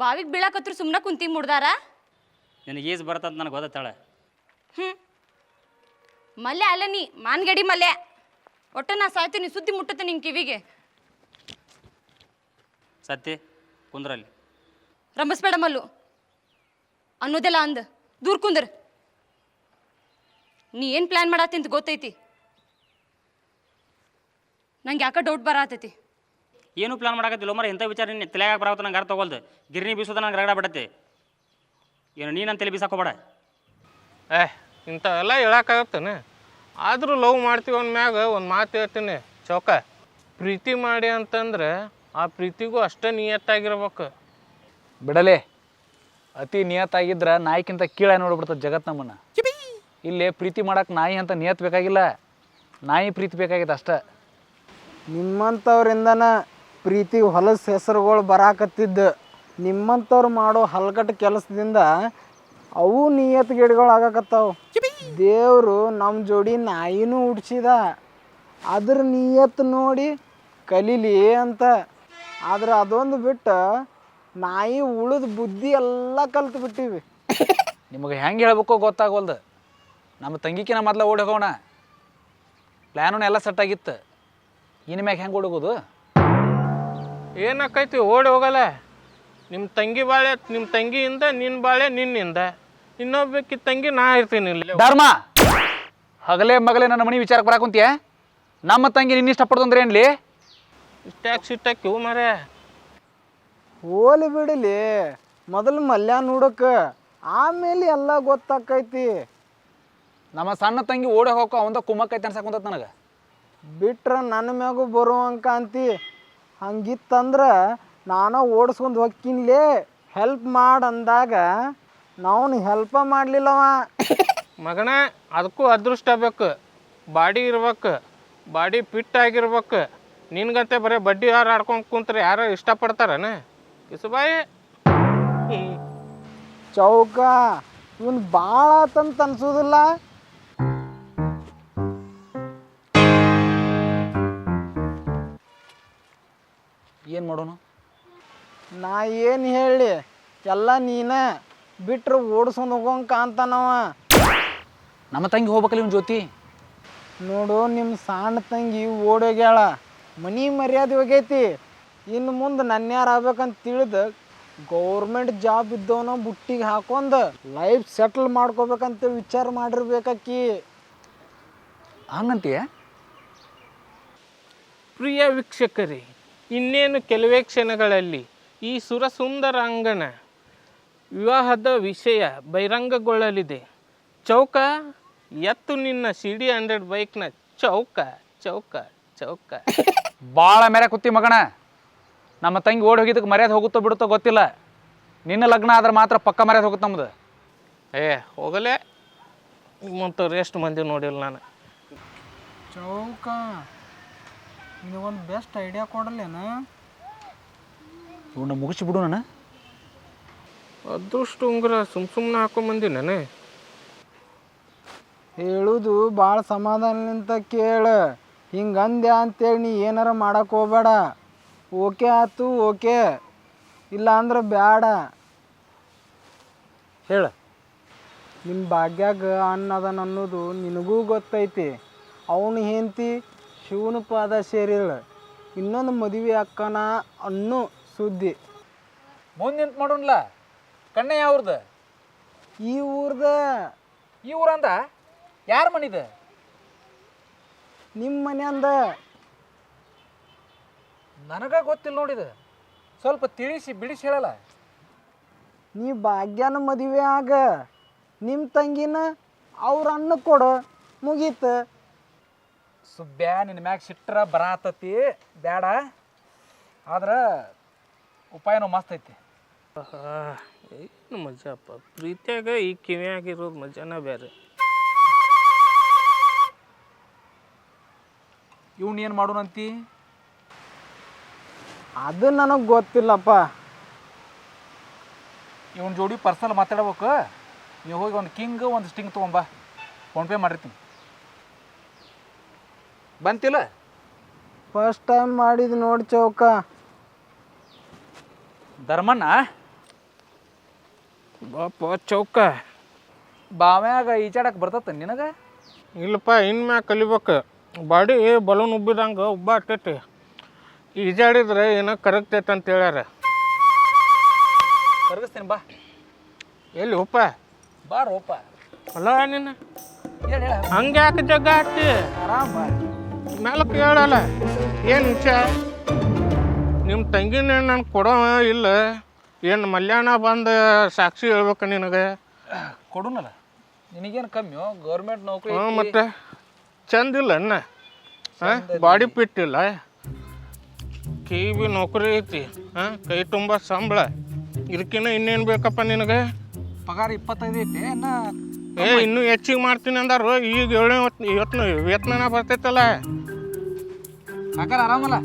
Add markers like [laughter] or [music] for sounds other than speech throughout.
ಬಾವಿಗೆ ಬೀಳಾಕತ್ರು ಸುಮ್ಮನೆ ಕುಂತಿ ಮುಡ್ದಾರ? ನಿನಗೆ ಈಜು ಬರ್ತದ ನನಗೆ ಗೊತ್ತಾಳೆ ಹ್ಞೂ ಮಲ್ಲೆ ಅಲ್ಲ ನೀ ಮಾನ್ಗಡಿ ಮಲ್ಲೆ ಒಟ್ಟು ನಾ ಸಾಯ್ತೀನಿ ಸುದ್ದಿ ಮುಟ್ಟತ್ತೆ ನಿನ್ ಕಿವಿಗೆ. ಸತ್ತಿ ಕುಂದ್ರಲ್ಲಿ. ರಂಬಸ್ಬೇಡ ಮಲ್ಲು. ಅನ್ನೋದೆಲ್ಲ ಅಂದ ದೂರ ಕುಂದ್ರ. ನೀ ಏನು ಪ್ಲ್ಯಾನ್ ಮಾಡತ್ತಿ ಅಂತ ಗೊತ್ತೈತಿ. ನಂಗೆ ಯಾಕೆ ಡೌಟ್ ಬರತೈತಿ. ಏನು ಪ್ಲಾನ್ ಮಾಡಕತ್ತಿಲ್ಲ ಮರ ಇಂಥ ವಿಚಾರ ನಿನ್ನ ತಲೆಯಾಗ ಬರಾವತ್ತ ನಂಗೆ ಅರ್ಥ ತಗೊಳ್ದು ಗಿರ್ನಿ ಬೀಸೋದ ನಂಗೆ ರಗಡ ಬಿಡತ್ತೆ. ಏನು ನೀನು ನನ್ನ ತಲೆ ಬೀಸಾಕೋಬೇಡ ಏ ಇಂಥವೆಲ್ಲ ಹೇಳಕ್ಕಾಗತ್ತೇನೆ? ಆದರೂ ಲವ್ ಮಾಡ್ತೀವಿ ಅಂದ್ಮ್ಯಾಗ ಒಂದು ಮಾತು ಹೇಳ್ತೀನಿ ಚೌಕ. ಪ್ರೀತಿ ಮಾಡಿ ಅಂತಂದ್ರೆ ಆ ಪ್ರೀತಿಗೂ ಅಷ್ಟೇ ನಿಯತ್ತಾಗಿರ್ಬೇಕು. ಬಿಡಲೆ ಅತಿ ನಿಯತ್ತಾಗಿದ್ರ ನಾಯಿಕ್ಕಿಂತ ಕೀಳ ನೋಡ್ಬಿಡ್ತದೆ ಜಗತ್ ನಮ್ಮನ್ನು. ಇಲ್ಲಿ ಪ್ರೀತಿ ಮಾಡಕ್ಕೆ ನಾಯಿ ಅಂತ ನಿಯತ್ ಬೇಕಾಗಿಲ್ಲ. ನಾಯಿ ಪ್ರೀತಿ ಬೇಕಾಗಿತ್ತು ಅಷ್ಟ. ನಿಮ್ಮಂಥವ್ರಿಂದನ ಪ್ರೀತಿ ಹೊಲಸು ಹೆಸರುಗಳು ಬರಾಕತ್ತಿದ್ದು. ನಿಮ್ಮಂಥವ್ರು ಮಾಡೋ ಹಲ್ಕಟ್ಟು ಕೆಲಸದಿಂದ ಅವು ನಿಯತ್ ಗಿಡಗಳು ಆಗಕತ್ತಾವ. ದೇವರು ನಮ್ಮ ಜೋಡಿ ನಾಯಿನೂ ಹುಡ್ಸಿದ ಅದ್ರ ನಿಯತ್ ನೋಡಿ ಕಲೀಲಿ ಅಂತ. ಆದ್ರೆ ಅದೊಂದು ಬಿಟ್ಟು ನಾಯಿ ಉಳಿದ ಬುದ್ಧಿ ಎಲ್ಲ ಕಲ್ತು ಬಿಟ್ಟಿವಿ. ನಿಮಗೆ ಹೆಂಗೆ ಹೇಳ್ಬೇಕೋ ಗೊತ್ತಾಗೋಲ್ದು. ನಮ್ಮ ತಂಗಿಕಿನ ಮೊದಲ ಓಡಿ ಹೋಗೋಣ ಪ್ಲ್ಯಾನು ಎಲ್ಲ ಸೆಟ್ ಆಗಿತ್ತು. ಇನ್ನು ಮ್ಯಾಗ ಹೆಂಗೆ ಓಡೋಗೋದು ಏನಾಕೈತಿ ಓಡಿ ಹೋಗಲ್ಲ ನಿಮ್ಮ ತಂಗಿ ಬಾಳೆ ನಿಮ್ಮ ತಂಗಿಯಿಂದ ನಿನ್ನ ಬಾಳೆ ನಿನ್ನಿಂದ. ಇನ್ನೊಬ್ಬಕಿ ತಂಗಿ ನಾ ಇರ್ತೀನಿ ಇಲ್ಲಿ. ಧರ್ಮ! ಹಗಲೇ ಮಗಲೇ ನನ್ನ ಮನೆ ವಿಚಾರಕ್ಕೆ ಬರಾಕುಂತೀಯ ನಮ್ಮ ತಂಗಿ ನಿನ್ನ ಇಷ್ಟಪಡ್ತಂದ್ರೆ ಏನ್ಲಿ? ಇಷ್ಟಾಕ್ ಸಿಟ್ಟಾಕಿ ಇವು ಮರೆ ಓಲಿ ಬಿಡಲಿ ಮೊದಲು ಮಲ್ಯ ನೋಡಕ್ಕೆ ಆಮೇಲೆ ಎಲ್ಲ ಗೊತ್ತಾಕೈತಿ. ನಮ್ಮ ಸಣ್ಣ ತಂಗಿ ಓಡಿ ಹೋಗೋ ಅವಂದ ಕುಮ್ಮಕ್ಕೈತೆ ಅನ್ಸಕ್ಕಂತ ನನಗೆ. ಬಿಟ್ರೆ ನನ್ನ ಮ್ಯಾಗೂ ಬರುವಂಕ ಅಂತಿ. ಹಂಗಿತ್ತಂದ್ರೆ ನಾನು ಓಡಿಸ್ಕೊಂಡು ಹೊಕ್ಕಿನ್ಲೇ ಹೆಲ್ಪ್ ಮಾಡಿ ಅಂದಾಗ ನಾವು ಹೆಲ್ಪ ಮಾಡಲಿಲ್ಲವ. ಮಗನ ಅದಕ್ಕೂ ಅದೃಷ್ಟ ಬೇಕು. ಬಾಡಿ ಇರ್ಬೇಕು ಬಾಡಿ ಫಿಟ್ ಆಗಿರ್ಬೇಕು. ನಿನ್ಗಂತೆ ಬರೀ ಬಡ್ಡಿ ಯಾರು ಆಡ್ಕೊಂಡು ಕುಂತ್ರೆ ಯಾರು ಇಷ್ಟಪಡ್ತಾರನ? ಕಿಸುಬಾಯಿ ಚೌಕ ಇವನ್ ಭಾಳ ಆತಂತ ಅನ್ಸೋದಿಲ್ಲ. ಮಾಡೋನು? ನಾ ಏನು ಹೇಳಿ ಎಲ್ಲ ನೀನ ಬಿಟ್ರೆ ಓಡಿಸ್ಕೊಂಡು ಹೋಗೋಂಕ ಕಾಂತಾನವ ನಮ್ಮ ತಂಗಿ ಹೋಗ್ಬೇಕಲ್ಲ ಇವ್ನ ಜ್ಯೋತಿ? ನೋಡು ನಿಮ್ಮ ಸಣ್ಣ ತಂಗಿ ಓಡೋಗ್ಯಾಳ ಮನಿ ಮರ್ಯಾದೆ ಹೋಗೈತಿ. ಇನ್ನು ಮುಂದೆ ನನ್ಯಾರು ಆಗ್ಬೇಕಂತ ತಿಳಿದು ಗೌರ್ಮೆಂಟ್ ಜಾಬ್ ಇದ್ದವನ ಬುಟ್ಟಿಗೆ ಹಾಕೊಂಡು ಲೈಫ್ ಸೆಟ್ಲ್ ಮಾಡ್ಕೋಬೇಕಂತ ವಿಚಾರ ಮಾಡಿರ್ಬೇಕಕ್ಕಿ. ಹಂಗಂತೀಯ? ಪ್ರಿಯ ವೀಕ್ಷಕರೇ ಇನ್ನೇನು ಕೆಲವೇ ಕ್ಷಣಗಳಲ್ಲಿ ಈ ಸುರಸುಂದರ ಅಂಗಣ ವಿವಾಹದ ವಿಷಯ ಬಹಿರಂಗಗೊಳ್ಳಲಿದೆ. ಚೌಕ ಎತ್ತು ನಿನ್ನ ಸಿ ಡಿ ಹಂಡ್ರೆಡ್ ಬೈಕ್ನ ಚೌಕ ಚೌಕ ಚೌಕ. [laughs] ಭಾಳ ಮೇರೆ ಕುತ್ತಿ ಮಗಣ ನಮ್ಮ ತಂಗಿ ಓಡಿ ಹೋಗಿದ್ದಕ್ಕೆ ಮರ್ಯಾದೆ ಹೋಗುತ್ತೋ ಬಿಡುತ್ತೋ ಗೊತ್ತಿಲ್ಲ. ನಿನ್ನ ಲಗ್ನ ಆದ್ರೆ ಮಾತ್ರ ಪಕ್ಕ ಮರ್ಯಾದೆ ಹೋಗುತ್ತೆ ನಮ್ದು. ಏ ಹೋಗಲೇ. ನಿಮ್ಮಂಥವ್ರು ಎಷ್ಟು ಮಂದಿ ನೋಡಿಲ್ಲ ನಾನು. ಚೌಕ. ಒಂದು ಬೆಸ್ಟ್ ಐಡಿಯಾ ಕೊಡಲೇನ? ಮುಗಿಸಿ ಬಿಡು ನಾನು. ಅದೃಷ್ಟ ಉಂಗುರ ಸುಮ್ ಸುಮ್ಮನೆ ಹಾಕೊಂಬಂದಿ ನಾನೇ. ಹೇಳುದು ಭಾಳ ಸಮಾಧಾನಲಿಂತ ಕೇಳ. ಹಿಂಗಂದ್ಯಾ ಅಂತೇಳಿ ನೀ ಏನಾರ ಮಾಡಕ್ಕೆ ಹೋಗ್ಬೇಡ. ಓಕೆ ಆತು ಓಕೆ. ಇಲ್ಲ ಅಂದ್ರೆ ಬ್ಯಾಡ. ಹೇಳ. ನಿಮ್ಮ ಭಾಗ್ಯಾಗ ಅನ್ನ ಅದನ್ ಅನ್ನೋದು ನಿನಗೂ ಗೊತ್ತೈತಿ. ಅವನು ಹೆಂಡತಿ ಶಿವನ ಪಾದ ಸೇರಿಲ್ಲ ಇನ್ನೊಂದು ಮದುವೆ ಅಕ್ಕನ ಅನ್ನೋ ಸುದ್ದಿ. ಮುಂದೆ ನಿಂತು ಕಣ್ಣ ಕಣ್ಣೆ ಯಾವ್ದು ಈ ಊರ್ದ? ಈ ಊರಂದ ಯಾರ ಮನಿದ? ನಿಮ್ಮ ಮನೆಯಂದ ನನಗ ಗೊತ್ತಿಲ್ಲ ನೋಡಿದ. ಸ್ವಲ್ಪ ತಿಳಿಸಿ ಬಿಡಿಸಿ ಹೇಳಲ್ಲ. ನೀ ಭಾಗ್ಯನ ಮದುವೆ ಆಗ ನಿಮ್ಮ ತಂಗಿನ ಅವ್ರ ಅನ್ನ ಕೊಡು. ಮುಗೀತು. ಸುಬ್ಬ್ಯಾ ನಿನ್ನ ಮ್ಯಾಗ ಸಿಟ್ರ ಬರಾತತಿ ಬ್ಯಾಡ. ಆದ್ರೆ ಉಪಾಯನೂ ಮಸ್ತ್ ಐತಿ. ಏನು ಮಜಾಪ್ಪ? ಪ್ರೀತಿಯಾಗ ಈ ಕಿವಿಯಾಗಿರೋದು ಮಜಾನ ಬೇರೆ ಇವ್ನ ಏನು ಮಾಡೋಣಂತಿ ಅದು ನನಗೆ ಗೊತ್ತಿಲ್ಲಪ್ಪ. ಇವನ್ ಜೋಡಿ ಪರ್ಸನಲ್ ಮಾತಾಡ್ಬೇಕು. ನೀವು ಹೋಗಿ ಒಂದು ಕಿಂಗ್ ಒಂದು ಸ್ಟಿಂಗ್ ತೊಗೊಂಬ ಫೋನ್ಪೇ ಮಾಡಿರ್ತೀನಿ. ಬಂತಿಲ್ಲ? ಫಸ್ಟ್ ಟೈಮ್ ಮಾಡಿದ್ ನೋಡಿ ಚೌಕ. ಧರ್ಮಣ್ಣ? ಬಾಪ ಚೌಕ. ಬಾವ್ಯಾಗ ಈಜಾಡಕ್ಕೆ ಬರ್ತತ್ತ ನಿನಗೆ? ಇಲ್ಲಪ್ಪ ಇನ್ಮ್ಯಾಗ ಕಲಿಬೇಕು. ಬಾಡಿ ಬಲೂನ್ ಉಬ್ಬಿದಂಗೆ ಉಬ್ಬ ಆಟೈತಿ ಈಜಾಡಿದ್ರೆ ಏನೋ ಕರಗ್ತೈತೆ ಅಂತ ಹೇಳ್ಯಾರ. ಕರಗಿಸ್ತೀನಿ ಬಾ. ಎಲ್ಲಿ ಉಪ್ಪ? ಬಾ ಉಪ್ಪ. ಅಲ್ಲ ನಿನ್ನ? ಹಂಗೆ ಯಾಕೆ ಜಗ್ಗ ಆಡ್ತಿ ಆರಾಮ್ ಬಾ ಮೇಲಕ್ಕೆ ಕೇಳಲ್ಲ ಏನು ವಿಷಯ? ನಿಮ್ಮ ತಂಗಿನ ನಾನು ಕೊಡೋ ಇಲ್ಲ. ಏನು ಮಲ್ಯಾಣ ಬಂದು ಸಾಕ್ಷಿ ಹೇಳ್ಬೇಕು ನಿನಗೆ? ಕೊಡುನಲ್ಲ. ನಿನಗೇನು ಕಮ್ಮಿ? ಗೌರ್ಮೆಂಟ್ ನೌಕರಿ ಹ್ಞೂ ಮತ್ತೆ ಚಂದಿಲ್ಲ ಅನ್ನ? ಹಾಂ ಬಾಡಿ ಫಿಟ್ ಇಲ್ಲ. ಕೈ ಬಿ ನೌಕರಿ ಐತಿ. ಹಾಂ ಕೈ ತುಂಬ ಸಂಬಳ. ಇದಕ್ಕಿನ್ನ ಇನ್ನೇನು ಬೇಕಪ್ಪ ನಿನಗೆ? ಪಗಾರ ಇಪ್ಪತ್ತೈದು ಐತಿ. ಏ ಇನ್ನೂ ಹೆಚ್ಚಿಗೆ ಮಾಡ್ತೀನಿ ಅಂದಾರು. ಈಗ ಏಳನೇ ಇವತ್ತು ವೇತನ ಬರ್ತೈತಲ್ಲ. ಕಾಕಾರ ಆರಾಮಲ್ಲ?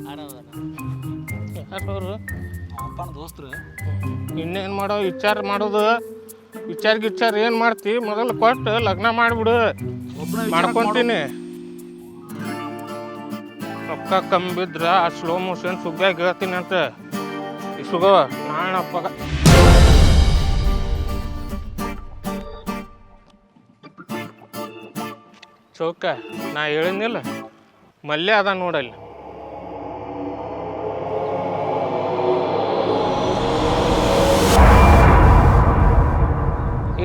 ಅಪ್ಪನ ದೋಸ್ತರು. ಇನ್ನೇನು ಮಾಡೋ ವಿಚಾರ ಮಾಡೋದು? ವಿಚಾರ ಗಿಚಾರ ಏನು ಮಾಡ್ತಿ? ಮೊದಲು ಕೊಟ್ಟು ಲಗ್ನ ಮಾಡಿಬಿಡು. ಮಾಡ್ಕೊತೀನಿ. ಮಾಡ್ಕೊಂತೀನಿ ರೊಕ್ಕ ಕಮ್ಮಿ ಬಿದ್ರೆ ಆ ಸ್ಲೋ ಮೋಷನ್ ಸುಗ್ಗಾಗ ಹೇಳ್ತೀನಿ ಅಂತ. ಸುಗೋ ನಾಣಪ್ಪ ಚೌಕ ನಾ ಹೇಳಿದ್ನಿಲ್ಲ ಮಲ್ಲೆ ಅದ ನೋಡಲ್ಲಿ.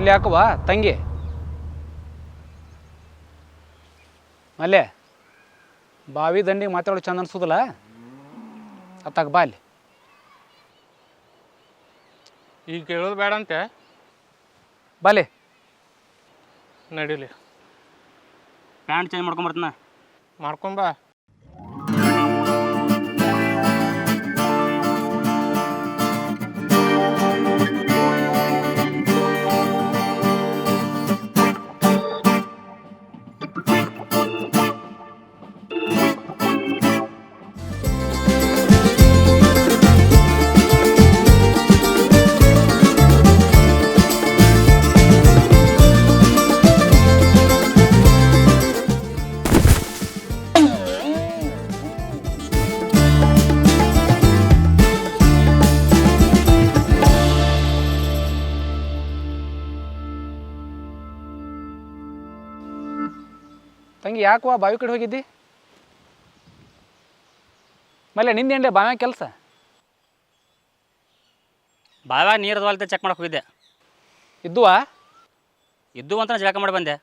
ಇಲ್ಲಿ ಯಾಕವ ತಂಗಿ. ಮಲ್ಲೆ ಬಾವಿ ದಂಡಿಗೆ ಮಾತಾಡೋ ಚಂದ ಅನ್ಸೋದಿಲ್ಲ? ಅತ್ತಾಗ ಬಾ ಅಲ್ಲಿ. ಈಗ ಕೇಳೋದು ಬೇಡ ಅಂತೆ. ಬಾಲಿ ನಡೀಲಿ. ಪ್ಯಾಂಟ್ ಚೇಂಜ್ ಮಾಡ್ಕೊಂಬರ್ತೀನ ಮಾಡ್ಕೊಂಬಾ ತಂಗಿ ಯಾಕವ ಬಾವಿ ಕಡೆ ಹೋಗಿದ್ದಿ? ಮಲ್ಲ ನಿಂದೇಂಡೆ ಬಾವ್ಯಾಗ ಕೆಲಸ? ಬಾವ್ಯಾಗ ನೀರು ಅದಾವಲ್ತೆ ಚೆಕ್ ಮಾಡಕ್ಕೆ ಹೋಗಿದ್ದೆ. ಇದ್ದುವಾ? ಇದ್ದು ಅಂತ ಜಳಕ ಮಾಡಿ ಬಂದೆ.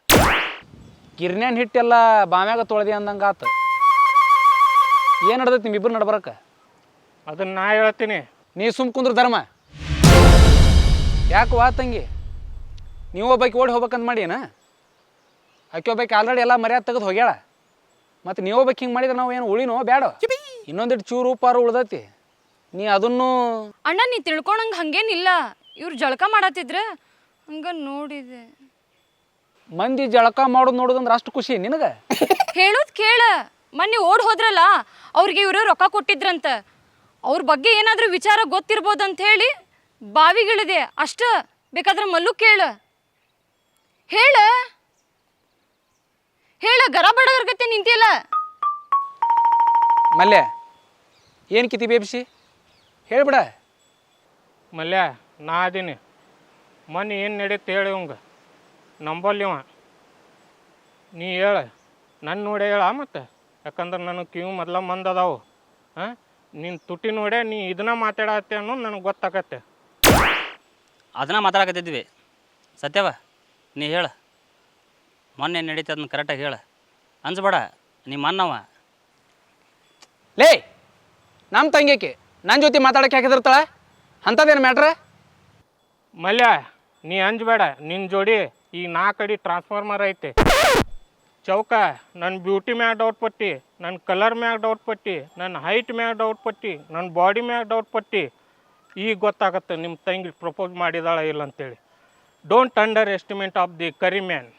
ಗಿರ್ನ್ಯಾನ್ ಹಿಟ್ಟೆಲ್ಲ ಬಾವ್ಯಾಗ ತೊಳೆದಿ ಅಂದಂಗೆ ಆತು. ಏನು ನಡ್ದೈತಿ ನಿಮ್ಮಿಬ್ಬರು ನಡ್ಬರಕ್ಕೆ ಅದನ್ನ ನಾ ಹೇಳ್ತೀನಿ. ನೀ ಸುಮ್ ಕುಂದ್ರ ಧರ್ಮ. ಯಾಕೆ ವಾ ತಂಗಿ ನೀವು ಒಬ್ಬಾಕಿ ಓಡಿ ಹೋಗ್ಬೇಕಂತ ಮಾಡೀನ ಆಕೆ ಒಬ್ಬಾಕಿ ಆಲ್ರೆಡಿ ಎಲ್ಲ ಮರ್ಯಾದೆ ತೆಗೆದು ಹೋಗ್ಯಾಳ. ಮತ್ತು ನೀವು ಒಬ್ಬಾಕಿ ಹಿಂಗೆ ಮಾಡಿದ್ರೆ ನಾವು ಏನು ಉಳಿನೋ ಬೇಡ ಇನ್ನೊಂದಿಟ್ಟು ಚೂರು ಪಾರು ಉಳ್ದೈತಿ. ನೀ ಅದನ್ನು ಅಣ್ಣ ನೀ ತಿಳ್ಕೊಳಂಗೆ ಹಂಗೇನಿಲ್ಲ. ಇವ್ರು ಜಳಕ ಮಾಡತ್ತಿದ್ರೆ ಹಂಗ ನೋಡಿದೆ. ಮಂದಿ ಜಳಕ ಮಾಡೋದು ನೋಡೋದಂದ್ರೆ ಅಷ್ಟು ಖುಷಿ ನಿನಗೆ? ಹೇಳೋದು ಕೇಳ. ಮೊನ್ನೆ ಓಡ್ ಹೋದ್ರಲ್ಲ ಅವ್ರಿಗೆ ಇವರು ರೊಕ್ಕ ಕೊಟ್ಟಿದ್ರಂತ. ಅವ್ರ ಬಗ್ಗೆ ಏನಾದ್ರೂ ವಿಚಾರ ಗೊತ್ತಿರ್ಬೋದು ಅಂತ ಹೇಳಿ ಬಾವಿಗಳಿದೆ ಅಷ್ಟ ಬೇಕಾದ್ರೆ ಮಲ್ಲು ಕೇಳ. ಹೇಳ. ಹೇಳ ಗರ ಬಡಗರ್ಗತ್ತೆ ನಿಂತಿಯಲ್ಲ. ಮಲ್ಯ ಏನು ಕಿತಿ ಬೇಬಿಸಿ? ಹೇಳ್ಬಿಡ. ಮಲ್ಯ ನಾ ಅದೀನಿ. ಮೊನ್ನೆ ಏನು ನಡೀತು ಹೇಳಿ ಇವಂಗ. ನಂಬಲ್ಲಿವ ನೀ ಹೇಳ ನನ್ನ ನೋಡೆ ಹೇಳ ಮತ್ತೆ. ಯಾಕಂದ್ರೆ ನನಗೆ ಕಿವಿ ಮೊದಲ ಮಂದ ಅದಾವು. ಹಾಂ? ನಿನ್ನ ತುಟಿ ನೋಡೆ ನೀ ಇದನ್ನ ಮಾತಾಡತ್ತೆ ಅನ್ನೋದು ನನಗೆ ಗೊತ್ತಾಗತ್ತೆ ಅದನ್ನ ಮಾತಾಡಕತ್ತಿದ್ವಿ. ಸತ್ಯವ ನೀ ಹೇಳ. ಮೊನ್ನೆ ನಡೀತದೆ ಅದನ್ನ ಕರೆಕ್ಟಾಗಿ ಹೇಳ. ಅನ್ಸ್ಬೇಡ ನಿಮ್ಮ ಅನ್ನವ ಲೇ ನಮ್ಮ ತಂಗಿಕೆ ನನ್ನ ಜೊತೆ ಮಾತಾಡಕ್ಕೆ ಹಾಕಿದಿರ್ತಾಳೆ ಅಂಥದ್ದೇನು ಮ್ಯಾಟ್ರ ಮಲ್ಯ ನೀ ಅಂಜಬೇಡ ನಿನ್ನ ಜೋಡಿ ಈ ನಾಲ್ಕು ಅಡಿ ಟ್ರಾನ್ಸ್ಫಾರ್ಮರ್ ಐತೆ. ಚೌಕ ನನ್ನ ಬ್ಯೂಟಿ ಮ್ಯಾಗ ಡೌಟ್ ಪಟ್ಟಿ ನನ್ನ ಕಲರ್ ಮ್ಯಾಗ ಡೌಟ್ ಪಟ್ಟಿ ನನ್ನ ಹೈಟ್ ಮ್ಯಾಗ ಡೌಟ್ ಪಟ್ಟಿ ನನ್ನ ಬಾಡಿ ಮ್ಯಾಗ ಡೌಟ್ ಪಟ್ಟಿ. ಈಗ ಗೊತ್ತಾಗತ್ತೆ ನಿಮ್ಮ ತಂಗಿ ಪ್ರಪೋಸ್ ಮಾಡಿದಾಳ ಇಲ್ಲ ಅಂತೇಳಿ don't underestimate of the curry man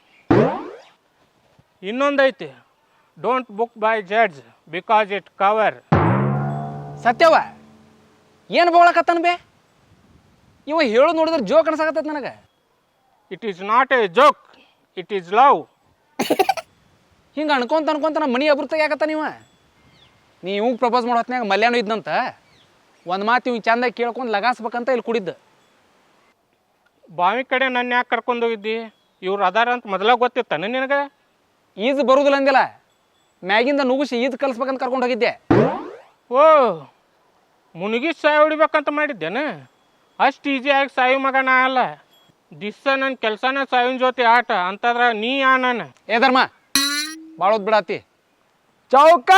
ಇನ್ನೊಂದೈತಿ. Don't book by judge because it cover ಸತ್ಯವ ಏನು ಬೋಳಕತ್ತನ ಬೇ? ಇವ ಹೇಳು ನೋಡಿದ್ರೆ ಜೋಕ್ ಅನ್ಸಾಕತ್ತೈತೆ ನನಗೆ. It is not a joke it is love ಹಿಂಗೆ ಅನ್ಕೊಂತ ಅನ್ಕೊಂತ ನಮ್ಮ ಮನೆ ಅಭಿವೃದ್ಧಿ ಆಗತ್ತ ನೀವು ನೀ ಇವಂಗೆ ಪ್ರಪೋಸ್ ಮಾಡೋ ಹೊತ್ನ್ಯಾಗ ಮಲ್ಯಾನು ಇದ್ದಂತ ಒಂದು ಮಾತು ಇವ್ ಚಂದ ಕೇಳ್ಕೊಂಡು ಲಗಾಸ್ಬೇಕಂತ ಇಲ್ಲಿ ಕುಡಿದ್ದ. ಬಾವಿ ಕಡೆ ನನ್ನ ಯಾಕೆ ಕರ್ಕೊಂಡು ಹೋಗಿದ್ದಿ? ಇವ್ರು ಅದಾರ ಅಂತ ಮೊದಲಾಗ ಗೊತ್ತಿತ್ತಾನೆ ನಿನಗೆ? ಈಜು ಬರುದಿಲ್ಲ ಅಂದಿಲ್ಲ. ಮ್ಯಾಗಿಂದ ನುಗ್ಗಿಸಿ ಈಜು ಕಲಿಸ್ಬೇಕಂತ ಕರ್ಕೊಂಡು ಹೋಗಿದ್ದೆ. ಓ ಮುನುಗಿ ಸಾಯಿ ಹೊಡಿಬೇಕಂತ ಮಾಡಿದ್ದೇನೆ. ಅಷ್ಟು ಈಸಿಯಾಗಿ ಸಾಯಿ ಮಗನ ಅಲ್ಲ. ದಿವ್ಸ ನನ್ನ ಕೆಲಸನೇ ಸಾವಿನ ಜೊತೆ ಆಟ ಅಂತಂದ್ರೆ ನೀ ಆ ನಾನು. ಏ ಧರ್ಮ ಬಿಡಾತಿ. ಚೌಕ!